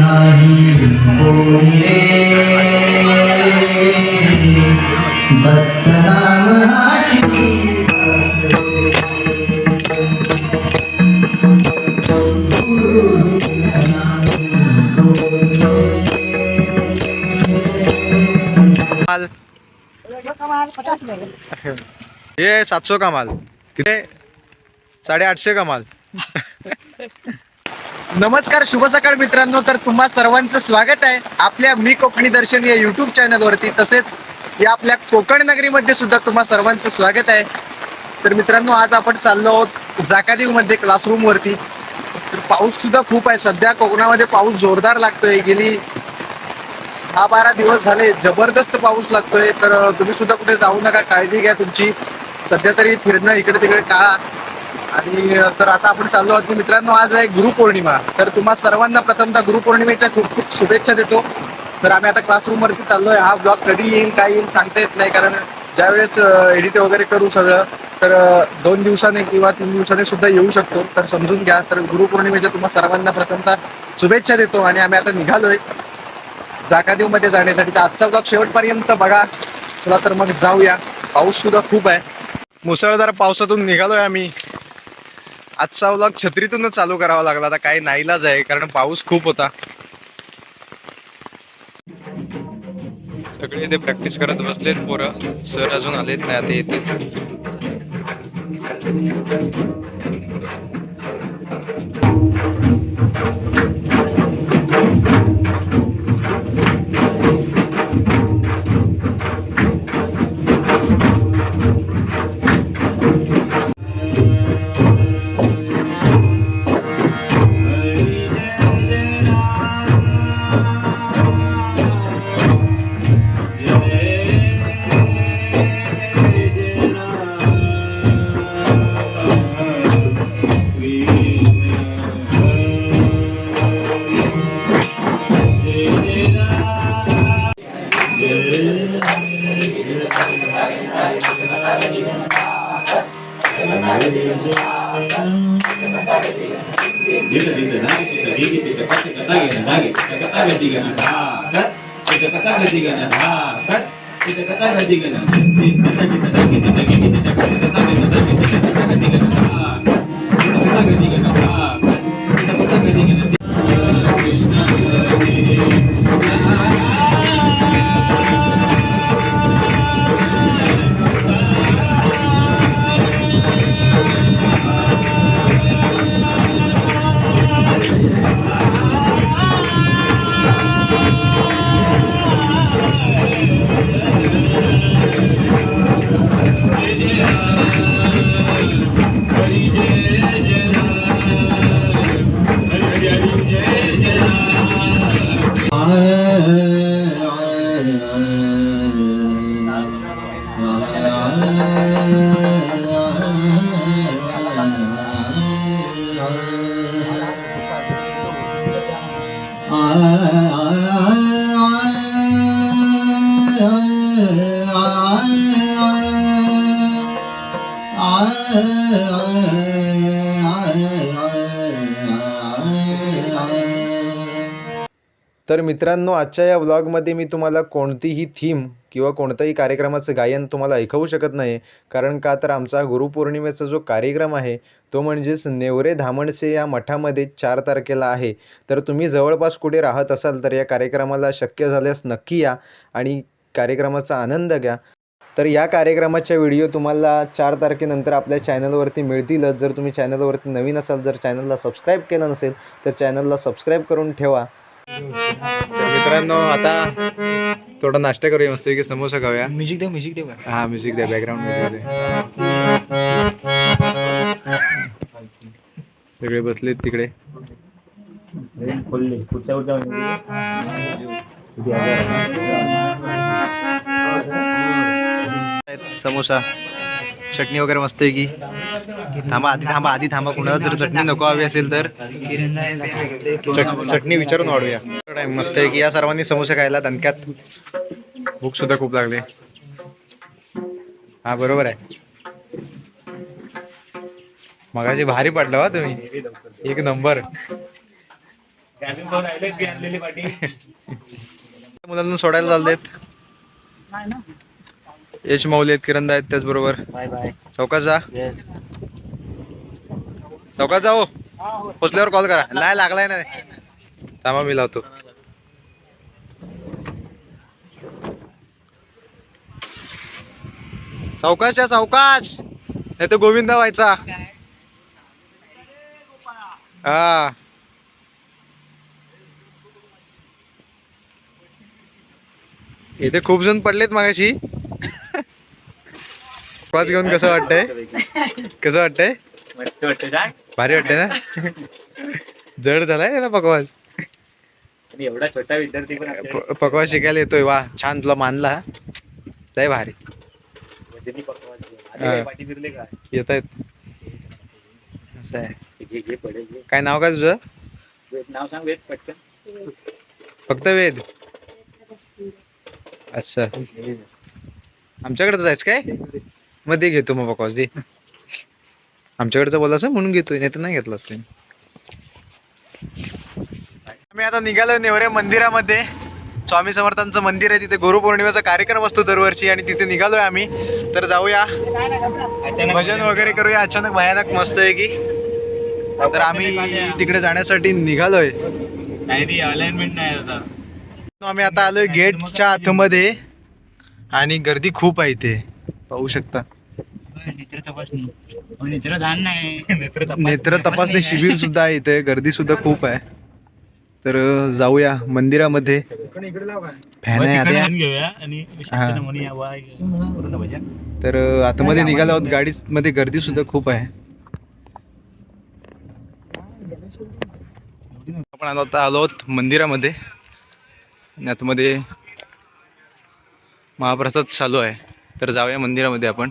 नाही कोणी माल ये सातशे का माल. किती? साडे आठशे का माल? नमस्कार शुभ सकाळ मित्रांनो. तर तुम्हा सर्वांचं स्वागत आहे आपल्या मी कोकणी दर्शन या युट्यूब चॅनलवरती तसेच या आपल्या कोकण नगरीमध्ये सुद्धा तुम्हा सर्वांचं स्वागत आहे. तर मित्रांनो आज आपण चाललो आहोत जाकादेवमध्ये क्लासरूम वरती. तर पाऊस सुद्धा खूप आहे. सध्या कोकणामध्ये पाऊस जोरदार लागतोय. गेली दहा बारा दिवस झाले जबरदस्त पाऊस लागतोय. तर तुम्ही सुद्धा कुठे जाऊ नका. काळजी घ्या तुमची. सध्या तरी फिरणं इकडे तिकडे टाळा. आणि तर आता आपण चाललो आहोत की मित्रांनो आज आहे गुरुपौर्णिमा. तर तुम्हा सर्वांना प्रथमतः गुरुपौर्णिमेच्या खूप खूप शुभेच्छा देतो. तर आम्ही आता क्लासरूम वरती चाललोय. हा ब्लॉग कधी येईल काय येईल सांगता येत नाही कारण ज्यावेळेस एडिट वगैरे करू सगळं तर दोन दिवसाने किंवा तीन दिवसाने सुद्धा येऊ शकतो. तर समजून घ्या. तर गुरुपौर्णिमेच्या तुम्हा सर्वांना प्रथमतः शुभेच्छा देतो आणि आम्ही आता निघालोय. जाकादेवमध्ये जाण्यासाठी. तर आजचा ब्लॉग शेवटपर्यंत बघा. चला तर मग जाऊया. पाऊस सुद्धा खूप आहे. मुसळधार पावसातून निघालोय आम्ही. आजचा ब्लॉग छत्रीतूनच चालू करावा लागला. आता काही नाहीलाच आहे कारण पाऊस खूप होता. सगळे इथे प्रॅक्टिस करत बसलेत पोरं. सर अजून आलेत नाही आता येतील तर मित्रांनो आजच्या या व्लॉगमध्ये मी तुम्हाला कोणतीही थीम किंवा कोणत्याही कार्यक्रमाचं गायन तुम्हाला ऐकवू शकत नाही कारण का तर आमचा गुरुपौर्णिमेचा जो कार्यक्रम आहे तो म्हणजेच नेवरे धामणसे या मठामध्ये चार तारखेला आहे. तर तुम्ही जवळपास कुठे राहत असाल तर या कार्यक्रमाला शक्य झाल्यास नक्की या आणि कार्यक्रमाचा आनंद घ्या. तर या कार्यक्रमाच्या व्हिडिओ तुम्हाला चार तारखेनंतर आपल्या चॅनलवरती मिळतीलच. जर तुम्ही चॅनलवरती नवीन असाल जर चॅनलला सबस्क्राईब केलं नसेल तर चॅनलला सबस्क्राईब करून ठेवा. तर मित्रांनो आता थोडा नाश्ता करूया मस्त की समोसा खाऊया. म्युझिक दे म्युझिक दे हा म्युझिक द्या बॅकग्राऊंडमध्ये सगळे बसलेत तिकडे. खोलले समोसा चटणी वगैरे मस्त आहे की थांबा आधी थांबा आधी थांबा कुणाला जर चटणी नको हवी असेल तर. चटणी विचारून वाढूया. टाइम मस्त आहे की या सर्वांनी समोसे खायला दणक्यात. भूक सुद्धा खूप लागली. हा बरोबर आहे. मगाशी भारी पडलं हा हो तुम्ही. एक नंबर. मुलांना सोडायला चाललेत. यश माऊली आहेत किरण आहेत त्याचबरोबर. Bye bye. चौकात जा. चौकात जाओ पोचल्यावर कॉल करा. नाही लागलाय ना थांबा मी लावतो. चौकाश या चौकाश नाही तर गोविंदा व्हायचा. हा. इथे खूप जण पडलेत मागाशी. पाच घेऊन कसं वाटतंय? कसं वाटतंय? भारी वाटतंय ना? जड झालाय ना पकवास एवढा छोटा विद्यार्थी पण पकवास शिकायला येतोय वा छान तुला मानला लय भारी. येत आहेत असं आहे. काय नाव काय तुझं? नाव सांग वेद पटकन. फक्त वेद? अच्छा. आमच्याकडे जायचं काय? मग दे घेतो मग पकवास दे. आमच्याकडचं बोलायचं म्हणून घेतोय नाही तर नाही घेतलास तुम्ही आम्ही आता निघालो नेवरे मंदिरामध्ये. स्वामी समर्थांचं मंदिर आहे तिथे गुरुपौर्णिमेचा कार्यक्रम असतो दरवर्षी आणि तिथे निघालोय आम्ही. तर जाऊया. अचानक भजन वगैरे करूया. अचानक भयानक मस्त आहे की. तर आम्ही तिकडे जाण्यासाठी निघालोय. नाही ती अलाइनमेंट नाही आता. आम्ही आता आलोय गेटच्या आतमध्ये. आणि गर्दी खूप आहे इथे. पाहू शकता. नेत्र तपासणी. नेत्रदान नाही. नेत्र तपास- नेत्र तपासणी शिबिर सुद्धा आहे इथे. गर्दी सुद्धा खूप आहे. तर जाऊया मंदिरामध्ये. फॅन आहे आता. तर अं, आतमध्ये निघालो आहोत. गाडीमध्ये गर्दी सुद्धा खूप आहे. आपण आलो आता आलो आहोत मंदिरामध्ये. आणि आतमध्ये महाप्रसाद चालू आहे. तर जाऊया मंदिरामध्ये आपण.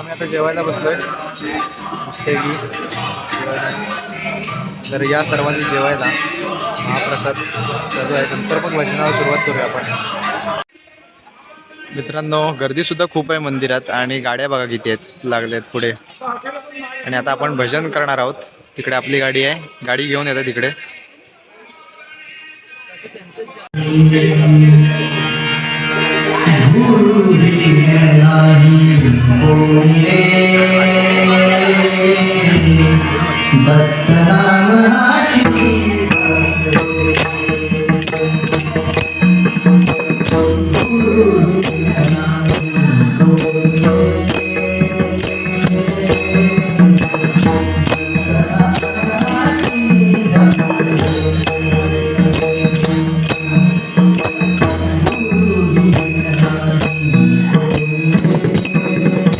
आम्ही आता जेवायला बसलोय. मस्तपैकी तर या सर्वांनी जेवायला. महाप्रसाद चालू आहे. नंतर मग भजनाला सुरुवात करूया आपण. मित्रांनो गर्दी सुद्धा खूप आहे मंदिरात आणि गाड्या बघा किती आहेत. लागल्यात पुढे. आणि आता आपण भजन करणार आहोत. तिकडे आपली गाडी आहे. गाडी घेऊन येतात तिकडे गुरु नाही कोणी रे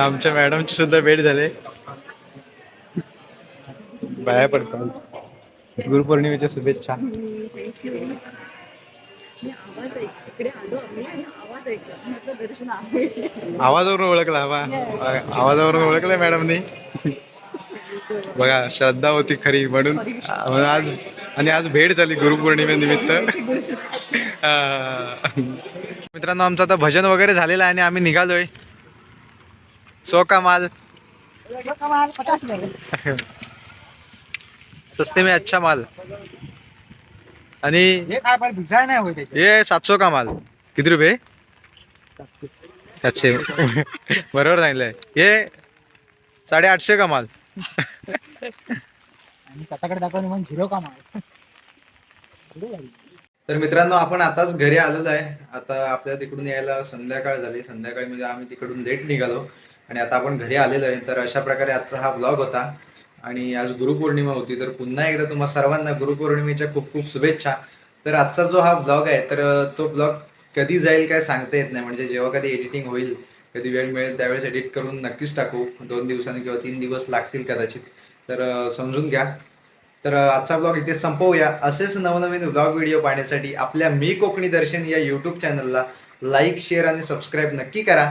आमच्या मॅडमची सुद्धा भेट झाले. बाया पडतात गुरुपौर्णिमेच्या शुभेच्छा. आवाजावरून ओळखला हवा. आवाजावरून ओळखलं मॅडमनी. बघा श्रद्धा होती खरी म्हणून. आज आणि आज भेट झाली गुरुपौर्णिमेनिमित्त. मित्रांनो आमचं आता भजन वगैरे झालेलं आहे आणि आम्ही निघालोय. सौ का माल? सस्ते में अच्छा माल। आणि हे काय पण भिजाय नाही होय त्याचे ये का माल? किती रुपये? सातशे. बरोबर सांगितलंय. हे साडेआठशे का माल? आणि स्वतःकडे दाखवून मग झिरो का माल तर मित्रांनो आपण आताच घरी आलोच आहे. आता आपल्या तिकडून यायला संध्याकाळ झाली. संध्याकाळी म्हणजे आम्ही तिकडून लेट निघालो. आणि आता आपण घरी आलेलो आहे तर अशा प्रकारे आजचा हा ब्लॉग होता. आणि आज गुरुपौर्णिमा होती तर पुन्हा एकदा तुम्हा सर्वांना गुरुपौर्णिमेच्या खूप खूप शुभेच्छा. तर आजचा जो हा ब्लॉग आहे तर तो ब्लॉग कधी जाईल काय सांगता येत नाही म्हणजे जेव्हा कधी एडिटिंग होईल कधी वेळ मिळेल त्यावेळेस एडिट करून नक्कीच टाकू. दोन दिवसांनी किंवा तीन दिवस लागतील कदाचित. तर समजून घ्या. तर आजचा ब्लॉग इथे संपवूया. असेच नवनवीन ब्लॉग व्हिडिओ पाहण्यासाठी आपल्या मी कोकणी दर्शन या यूट्यूब चॅनलला लाईक शेअर आणि सबस्क्राईब नक्की करा.